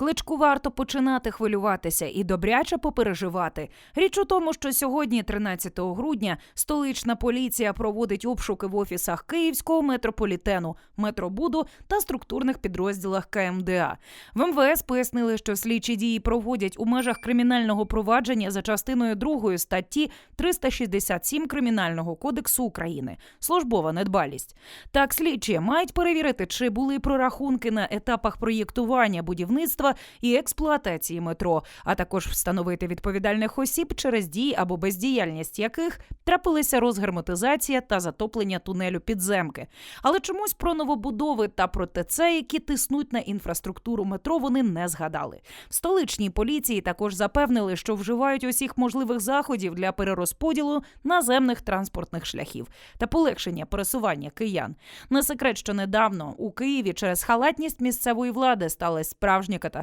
Кличку варто починати хвилюватися і добряче попереживати. Річ у тому, що сьогодні, 13 грудня, столична поліція проводить обшуки в офісах Київського метрополітену, метробуду та структурних підрозділах КМДА. В МВС пояснили, що слідчі дії проводять у межах кримінального провадження за частиною 2 статті 367 Кримінального кодексу України службова недбалість. Так, слідчі мають перевірити, чи були прорахунки на етапах проєктування будівництва і експлуатації метро, а також встановити відповідальних осіб, через дії або бездіяльність яких трапилися розгерметизація та затоплення тунелю підземки. Але чомусь про новобудови та про ТЦ, які тиснуть на інфраструктуру метро, вони не згадали. В столичній поліції також запевнили, що вживають усіх можливих заходів для перерозподілу наземних транспортних шляхів та полегшення пересування киян. Не секрет, що недавно у Києві через халатність місцевої влади сталася справжня катастрофа.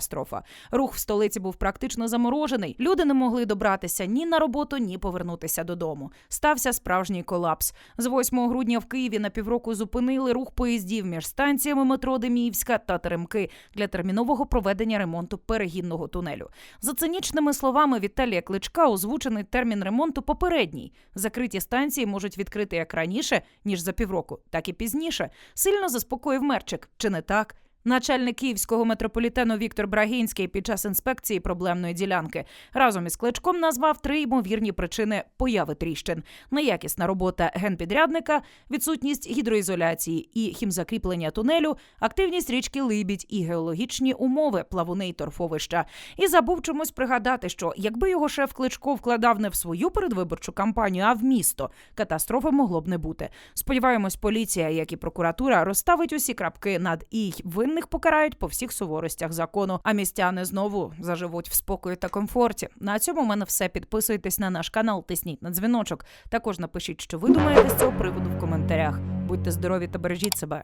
Рух в столиці був практично заморожений. Люди не могли добратися ні на роботу, ні повернутися додому. Стався справжній колапс. З 8 грудня в Києві на півроку зупинили рух поїздів між станціями метро Деміївська та Теремки для термінового проведення ремонту перегінного тунелю. За цинічними словами Віталія Кличка, озвучений термін ремонту попередній. Закриті станції можуть відкрити як раніше, ніж за півроку, так і пізніше. Сильно заспокоїв Мерчик. Чи не так? Начальник київського метрополітену Віктор Брагінський під час інспекції проблемної ділянки разом із кличком назвав три ймовірні причини появи тріщин: неякісна робота генпідрядника, відсутність гідроізоляції і хімзакріплення тунелю, активність річки Либідь і геологічні умови плавуни й торфовища. І забув чомусь пригадати, що якби його шеф Кличко вкладав не в свою передвиборчу кампанію, а в місто, катастрофи могло б не бути. Сподіваємось, поліція, як і прокуратура, розставить усі крапки над і й винних покарають по всіх суворостях закону. А містяни знову заживуть в спокої та комфорті. На цьому в мене все. Підписуйтесь на наш канал, тисніть на дзвіночок. Також напишіть, що ви думаєте з цього приводу в коментарях. Будьте здорові та бережіть себе.